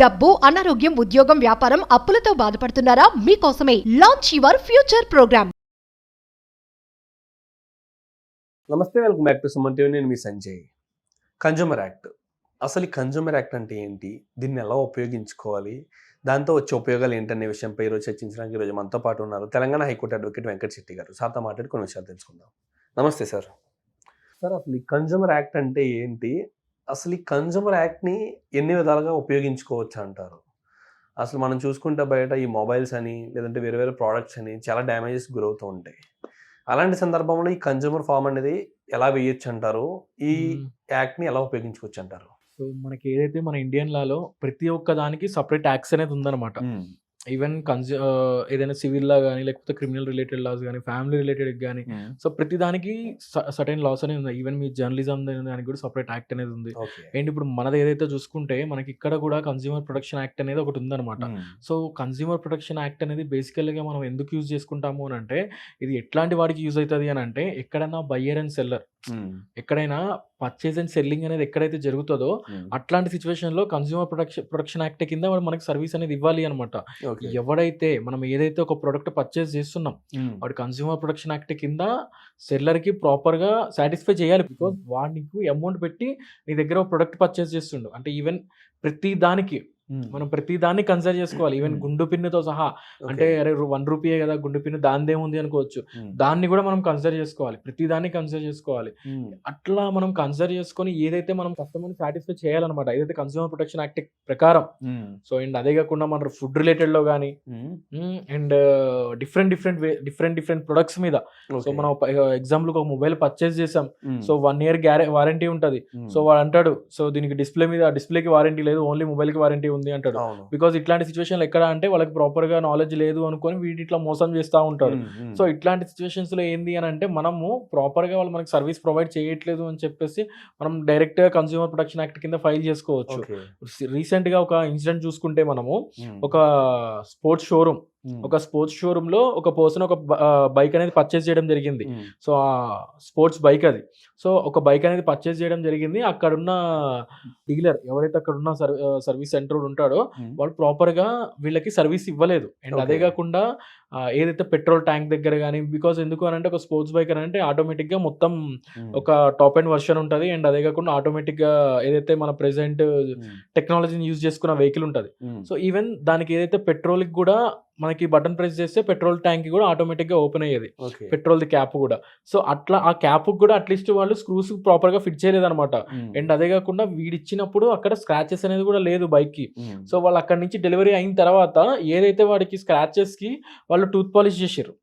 డబ్బు అనారోగ్యం ఉద్యోగం వ్యాపారం అప్పులతో బాధపడుతున్నారా? మీకోసమే launch your future programme namaste welcome back to Suman TV. నేను మీ సంజయ్. Consumer act. అసలు ఈ కన్జ్యూమర్ యాక్ట్ అంటే ఏంటి? దీన్ని ఎలా ఉపయోగించుకోవాలి? దాంతో వచ్చే ఉపయోగాలు ఏంటనే విషయంపై ఈరోజు చర్చించడానికి ఈరోజు మనతో పాటు ఉన్నారు Telangana high court advocate Venkata Shetty గారు. సార్తో మాట్లాడి కొన్ని విషయాలు తెలుసుకుందాం. నమస్తే సార్. సార్ అసలు ఈ కన్జ్యూమర్ యాక్ట్ అంటే ఏంటి? అసలు ఈ కన్జ్యూమర్ యాక్ట్ని ఎన్ని విధాలుగా ఉపయోగించుకోవచ్చు అంటారు? అసలు మనం చూసుకుంటే బయట ఈ మొబైల్స్ అని లేదంటే వేరే వేరే ప్రోడక్ట్స్ అని చాలా డ్యామేజెస్ గురవుతూ ఉంటాయి. అలాంటి సందర్భంలో ఈ కన్జ్యూమర్ ఫామ్ అనేది ఎలా వేయొచ్చు అంటారు? ఈ యాక్ట్ని ఎలా ఉపయోగించుకోవచ్చు అంటారు? సో మనకి ఏదైతే మన ఇండియన్ లాలో ప్రతి ఒక్క దానికి సపరేట్ యాక్ట్స్ అనేది ఉందన్నమాట. ఈవెన్ కన్జ్యూ ఏదైనా సివిల్ లా కానీ లేకపోతే క్రిమినల్ రిలేటెడ్ లాస్ కానీ ఫ్యామిలీ రిలేటెడ్ కానీ సో ప్రతి దానికి సటైన్ లాస్ అనేది ఉంది. ఈవెన్ మీ జర్నలిజం దానికి కూడా సపరేట్ యాక్ట్ అనేది ఉంది. అండ్ ఇప్పుడు మనది ఏదైతే చూసుకుంటే మనకి ఇక్కడ కూడా కన్స్యూమర్ ప్రొటెక్షన్ యాక్ట్ అనేది ఒకటి ఉందన్నమాట. సో కన్స్యూమర్ ప్రొటెక్షన్ యాక్ట్ అనేది బేసికల్గా మనం ఎందుకు యూజ్ చేసుకుంటాము అని అంటే ఇది ఎట్లాంటి వాడికి యూజ్ అవుతుంది అని అంటే ఎక్కడైనా బయ్యర్ అండ్ సెల్లర్ ఎక్కడైనా పర్చేజ్ అండ్ సెల్లింగ్ అనేది ఎక్కడైతే జరుగుతుందో అట్లాంటి సిచ్యువేషన్లో కన్స్యూమర్ ప్రొటెక్షన్ ప్రొటెక్షన్ యాక్ట్ కింద మనకి సర్వీస్ అనేది ఇవ్వాలి అనమాట ఎవడైతే మనం ఏదైతే ఒక ప్రోడక్ట్ పర్చేస్ చేస్తున్నాం వాడు కన్స్యూమర్ ప్రొటెక్షన్ యాక్ట్ కింద సెల్లర్కి ప్రాపర్గా సాటిస్ఫై చేయాలి. బికాజ్ వాడు నీకు అమౌంట్ పెట్టి నీ దగ్గర ఒక ప్రొడక్ట్ పర్చేస్ చేస్తుండు. అంటే ఈవెన్ ప్రతి దానికి మనం ప్రతి దాన్ని కన్సిడర్ చేసుకోవాలి. ఈవెన్. గుండు పిన్నుతో సహా. అంటే అరే వన్ రూపీయే కదా గుండు పిన్ను దానిదేముంది అనుకోవచ్చు. దాన్ని కూడా మనం కన్సిడర్ చేసుకోవాలి. ప్రతి దాన్ని కన్సిడర్ చేసుకోవాలి. అట్లా మనం కన్సిడర్ చేసుకొని ఏదైతే మనం కస్టమర్ని సాటిస్ఫై చేయాలన్నమాట ఏదైతే కన్స్యూమర్ ప్రొటెక్షన్ యాక్ట్ ప్రకారం. సో అండ్ అదే కాకుండా మన ఫుడ్ రిలేటెడ్లో కానీ and different different different different products మీద. సో మనం ఎగ్జాంపుల్ ఒక మొబైల్ పర్చేస్ చేసాం. సో వన్ ఇయర్ గ్యారె వారంటీ ఉంటది. సో వాడు అంటాడు సో దీనికి డిస్ప్లే మీద డిస్ప్లేకి వారంటీ లేదు ఓన్లీ మొబైల్కి వారంటీ ఉంది అంటాడు. బికాస్ ఇట్లాంటి సిచ్యువేషన్ ఎక్కడ అంటే వాళ్ళకి ప్రాపర్గా నాలెడ్జ్ లేదు అనుకొని వీటి ఇట్లా మోసం చేస్తూ ఉంటాడు. సో ఇట్లాంటి సిచ్యువేషన్స్లో ఏంది అని అంటే మనము ప్రాపర్గా వాళ్ళు మనకి సర్వీస్ ప్రొవైడ్ చేయట్లేదు అని చెప్పేసి మనం డైరెక్ట్గా కన్స్యూమర్ ప్రొటెక్షన్ యాక్ట్ కింద ఫైల్ చేసుకోవచ్చు. రీసెంట్గా ఒక ఇన్సిడెంట్ చూసుకుంటే మనము ఒక స్పోర్ట్స్ షోరూమ్ ఒక స్పోర్ట్స్ షోరూమ్లో ఒక పర్సన్ ఒక బైక్ అనేది పర్చేస్ చేయడం జరిగింది. సో ఆ స్పోర్ట్స్ బైక్ అది. సో ఒక బైక్ అనేది పర్చేస్ చేయడం జరిగింది. అక్కడున్న డీలర్ ఎవరైతే అక్కడ ఉన్న సర్వీస్ సెంటర్ ఉంటాడో వాళ్ళు ప్రాపర్గా వీళ్ళకి సర్వీస్ ఇవ్వలేదు. అండ్ అదే. కాకుండా ఏదైతే పెట్రోల్ ట్యాంక్ దగ్గర కానీ బికాస్ ఎందుకు అని అంటే ఒక స్పోర్ట్స్ బైక్ అని అంటే ఆటోమేటిక్గా మొత్తం ఒక టాప్ అండ్ వర్షన్ ఉంటుంది. అండ్ అదే కాకుండా ఆటోమేటిక్గా ఏదైతే మన ప్రెసెంట్ టెక్నాలజీని యూజ్ చేసుకున్న వెహికల్ ఉంటుంది. సో ఈవెన్ దానికి ఏదైతే పెట్రోల్కి కూడా మనకి బటన్ ప్రెస్ చేస్తే పెట్రోల్ ట్యాంక్ కూడా ఆటోమేటిక్గా ఓపెన్ అయ్యేది. పెట్రోల్ ది క్యాప్ కూడా. సో అట్లా ఆ క్యాప్ కూడా అట్లీస్ట్ వాళ్ళు స్క్రూస్ ప్రాపర్గా ఫిట్ చేయలేదు అనమాట అండ్ అదే కాకుండా వీడిచ్చినప్పుడు అక్కడ స్క్రాచెస్ అనేది కూడా లేదు బైక్కి. సో వాళ్ళు అక్కడ నుంచి డెలివరీ అయిన తర్వాత ఏదైతే వాడికి స్క్రాచెస్కి వాళ్ళు టూత్ పాలిష్ చేసారు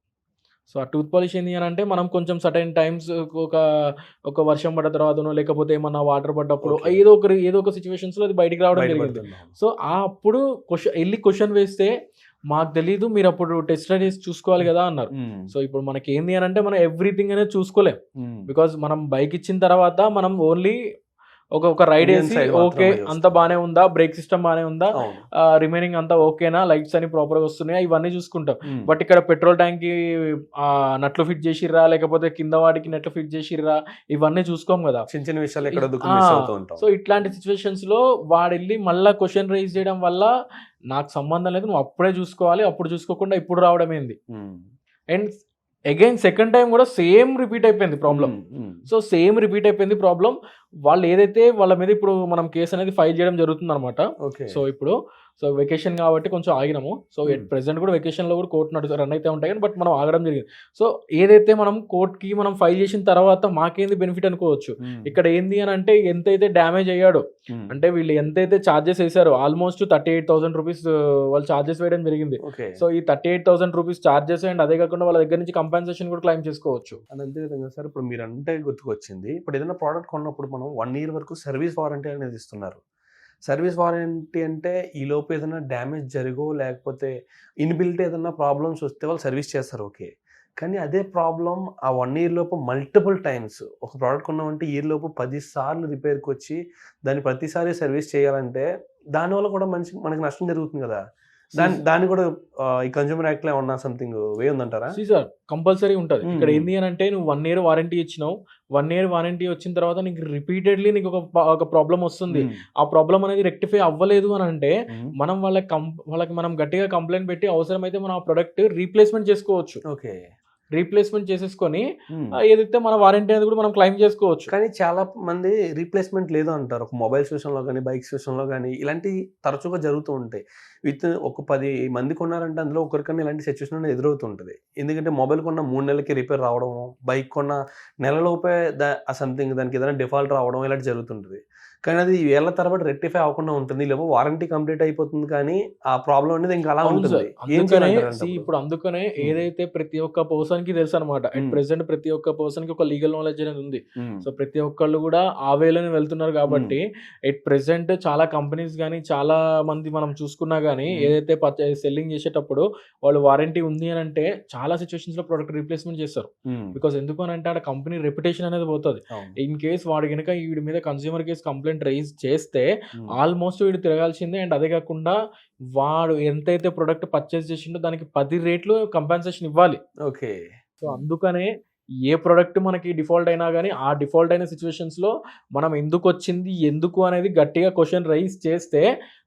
సో ఆ టూత్ పాలిష్ ఏంటి అని అంటే మనం కొంచెం సటైన్ టైమ్స్ ఒక ఒక వర్షం పడ్డ తర్వాతనో లేకపోతే ఏమన్నా వాటర్ పడ్డప్పుడు. ఏదో ఒక ఏదో ఒక సిచ్యువేషన్స్లో అది బయటికి రావడం జరిగింది. సో ఆ అప్పుడు క్వశ్చన్ వెళ్ళి క్వశ్చన్ వేస్తే మాకు తెలీదు మీరు అప్పుడు టెస్ట్ చేసి చూసుకోవాలి కదా అన్నారు. సో ఇప్పుడు మనకి ఏంది అని అంటే మనం ఎవ్రీథింగ్ అనేది చూసుకోలేం. బికాజ్ మనం బైక్ ఇచ్చిన తర్వాత మనం ఓన్లీ ఒక ఒక రైడ్ వేసి ఓకే. అంత బానే ఉందా? బ్రేక్ సిస్టమ్ బానే ఉందా? రిమైనింగ్ అంతా ఓకేనా లైట్స్ అని ప్రాపర్గా వస్తున్నాయా? ఇవన్నీ చూసుకుంటాం. బట్ ఇక్కడ పెట్రోల్ ట్యాంక్కి నట్లు ఫిట్ చేసిర్రా? లేకపోతే కింద వాటికి నట్లు ఫిట్ చేసిర్రా? ఇవన్నీ చూసుకోం కదా. చిన్న చిన్న విషయాలు సో ఇట్లాంటి సిచ్యువేషన్స్లో వాడు వెళ్ళి మళ్ళా క్వశ్చన్ రైజ్ చేయడం వల్ల నాకు సంబంధం లేదు. నువ్వు అప్పుడే చూసుకోవాలి. అప్పుడు చూసుకోకుండా ఇప్పుడు రావడం ఏంది. అండ్ అగైన్ సెకండ్ టైం కూడా సేమ్ రిపీట్ అయిపోయింది ప్రాబ్లం. సో సేమ్ రిపీట్ అయిపోయింది ప్రాబ్లం వాళ్ళు ఏదైతే వాళ్ళ మీద ఇప్పుడు మనం కేసు అనేది ఫైల్ చేయడం జరుగుతుంది అనమాట ఓకే సో ఇప్పుడు సో వెకేషన్ కాబట్టి కొంచెం ఆగినాము. So at Hmm. ప్రెసెంట్ కూడా వెకేషన్లో కూడా కోర్టు నడుస్తారు రన్ అయితే ఉంటాయి కానీ బట్ మనం ఆగడం జరిగింది. సో ఏదైతే మనం కోర్ట్కి మనం ఫైల్ చేసిన తర్వాత మాకేంది బెనిఫిట్ అనుకోవచ్చు? ఉమ్. ఇక్కడ ఏంది అని అంటే ఎంతైతే డ్యామేజ్ అయ్యాడో ఉమ్. అంటే వీళ్ళు ఎంతైతే charges వేసారో almost thirty eight thousand rupees వాళ్ళు ఛార్జెస్ వేయడం జరిగింది. ఓకే సో ఈ thirty eight thousand rupees charges and అదే కాకుండా వాళ్ళ దగ్గర నుంచి కంపెన్సేషన్ కూడా క్లైమ్ చేసుకోవచ్చు. అంతే విధంగా సార్ ఇప్పుడు మీరు అంటే గుర్తుకొచ్చింది. ఇప్పుడు ఏదైనా ప్రోడక్ట్ కొన్నప్పుడు మనం వన్ ఇయర్ వరకు సర్వీస్ వారంటీ అనేది ఇస్తున్నారు. సర్వీస్ వారంటీ అంటే ఈ లోపు ఏదైనా డ్యామేజ్ జరిగో లేకపోతే ఇన్బిల్ట్ ఏదైనా ప్రాబ్లమ్స్ వస్తే వాళ్ళు సర్వీస్ చేస్తారు ఓకే. కానీ అదే ప్రాబ్లం ఆ వన్ ఇయర్ లోపు మల్టిపుల్ టైమ్స్ ఒక ప్రోడక్ట్ కొన్నామంటే ఇయర్ లోపు పదిసార్లు రిపేర్కి వచ్చి దాన్ని ప్రతిసారి సర్వీస్ చేయాలంటే దానివల్ల కూడా మంచి మనకి నష్టం జరుగుతుంది కదా. దాని దాన్ని కూడా ఈ కన్జ్యూమర్ యాక్ట్లో ఏమన్నా సంథింగ్ వే ఉందంటారా? సార్ కంపల్సరీ ఉంటుంది. ఇక్కడ Hmm. ఏంది అని అంటే నువ్వు వన్ ఇయర్ వారంటీ ఇచ్చినావు. వన్ ఇయర్ వారంటీ వచ్చిన తర్వాత నీకు రిపీటెడ్లీ నీకు ఒక ఒక ప్రాబ్లం వస్తుంది. ఉమ్, ఆ ప్రాబ్లం అనేది రెక్టిఫై అవ్వలేదు అని అంటే ఉమ్, మనం వాళ్ళకి వాళ్ళకి మనం గట్టిగా కంప్లైంట్ పెట్టి అవసరమైతే మనం ఆ ప్రొడక్ట్ రీప్లేస్మెంట్ చేసుకోవచ్చు. ఓకే రీప్లేస్మెంట్ చేసేసుకొని ఏదైతే మన వారంటీ అనేది కూడా మనం క్లైమ్ చేసుకోవచ్చు. కానీ చాలా మంది రీప్లేస్మెంట్ లేదు అంటారు. ఒక మొబైల్స్ విషయంలో కానీ బైక్స్ విషయంలో కానీ ఇలాంటివి తరచుగా జరుగుతూ ఉంటాయి. విత్ ఒక పది మంది కొన్నారంటే అందులో ఒకరికన్నా ఇలాంటి సిచ్యువేషన్ అనేది ఎదురవుతుంటుంది. ఎందుకంటే మొబైల్ కొన్న మూడు నెలలకి రిపేర్ రావడం బైక్ కొన్న నెలలోపే దా సంథింగ్ దానికి ఏదైనా డిఫాల్ట్ రావడం ఇలాంటి జరుగుతుంటుంది. కానీ అది ఏళ్ళ తరబడి రెక్టిఫై అవ్వకుండా ఉంటుంది లేకపోతే వారంటీ కంప్లీట్ అయిపోతుంది కానీ ఆ ప్రాబ్లం అనేది ఇంకా అలా ఉంటుంది. అందుకనే ఇప్పుడు అందుకనే ఏదైతే ప్రతి ఒక్క పర్సన్కి తెలుసు అనమాట Hmm. ప్రెసెంట్ ప్రతి ఒక్క పర్సన్కి ఒక లీగల్ నాలెడ్జ్ అనేది ఉంది. సో ప్రతి ఒక్కళ్ళు కూడా ఆ వేలోనే వెళ్తున్నారు కాబట్టి ఎట్ ప్రెసెంట్ చాలా కంపెనీస్ కానీ చాలా మంది మనం చూసుకున్నా కానీ. ఏదైతే సెల్లింగ్ చేసేటప్పుడు వాళ్ళు వారంటీ ఉంది అని అంటే చాలా సిచ్యువేషన్స్లో ప్రొడక్ట్ రీప్లేస్మెంట్ చేస్తారు. బికాస్ ఎందుకు అని అంటే ఆడ కంపెనీ రెప్యుటేషన్ అనేది పోతుంది. ఇన్ కేస్ వాడు కనుక వీడి మీద కన్స్యూమర్ కేస్ కంప్లైంట్ రైజ్ చేస్తే ఆల్మోస్ట్ వీడు తిరగాల్సిందే. అండ్ అదే కాకుండా వాడు ఎంతైతే ప్రొడక్ట్ పర్చేస్ చేసిండో దానికి పది రేట్లు కంపెన్సేషన్ ఇవ్వాలి. ఓకే. సో అందుకనే ఏ ప్రొడక్ట్ మనకి డిఫాల్ట్ అయినా కానీ ఆ డిఫాల్ట్ అయిన సిచ్యువేషన్స్లో మనం ఎందుకు వచ్చింది ఎందుకు అనేది గట్టిగా క్వశ్చన్ రైజ్ చేస్తే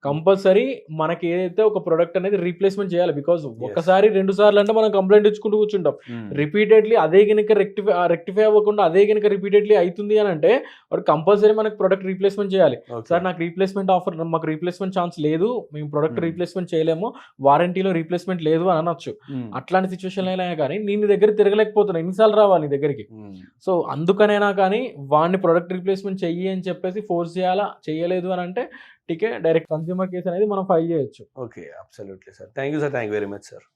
కంపల్సరీ మనకి ఏదైతే ఒక ప్రొడక్ట్ అనేది రీప్లేస్మెంట్ చేయాలి. బికాస్ ఒకసారి రెండు సార్లు అంటే మనం కంప్లైంట్ ఇచ్చుకుంటూ కూర్చుంటాం. రిపీటెడ్లీ అదే కనుక రెక్టిఫై రెక్టిఫై అవ్వకుండా అదే కనుక రిపీటెడ్లీ అవుతుంది అని అంటే వాడు కంపల్సరీ మనకి ప్రొడక్ట్ రీప్లేస్మెంట్ చేయాలి. సార్ నాకు రీప్లేస్మెంట్ ఆఫర్ మాకు రీప్లేస్మెంట్ ఛాన్స్ లేదు. మేము ప్రొడక్ట్ Hmm. రీప్లేస్మెంట్ చేయలేము. వారంటీలో రీప్లేస్మెంట్ లేదు అని అనొచ్చు. ఉమ్, అట్లాంటి సిచ్యువేషన్ అయినా కానీ నేను దగ్గర తిరగలేకపోతున్నా. ఎన్నిసార్లు రావాలి? నీ దగ్గరికి. సో అందుకనైనా కానీ వాడిని ప్రొడక్ట్ రీప్లేస్మెంట్ చెయ్యి అని చెప్పేసి ఫోర్స్ చేయాలా? చేయలేదు అని అంటే టికే డైరెక్ట్ కన్స్యూమర్ కేసు అనేది మనం ఫైల్ చేయొచ్చు. Okay absolutely sir thank you sir thank you very much sir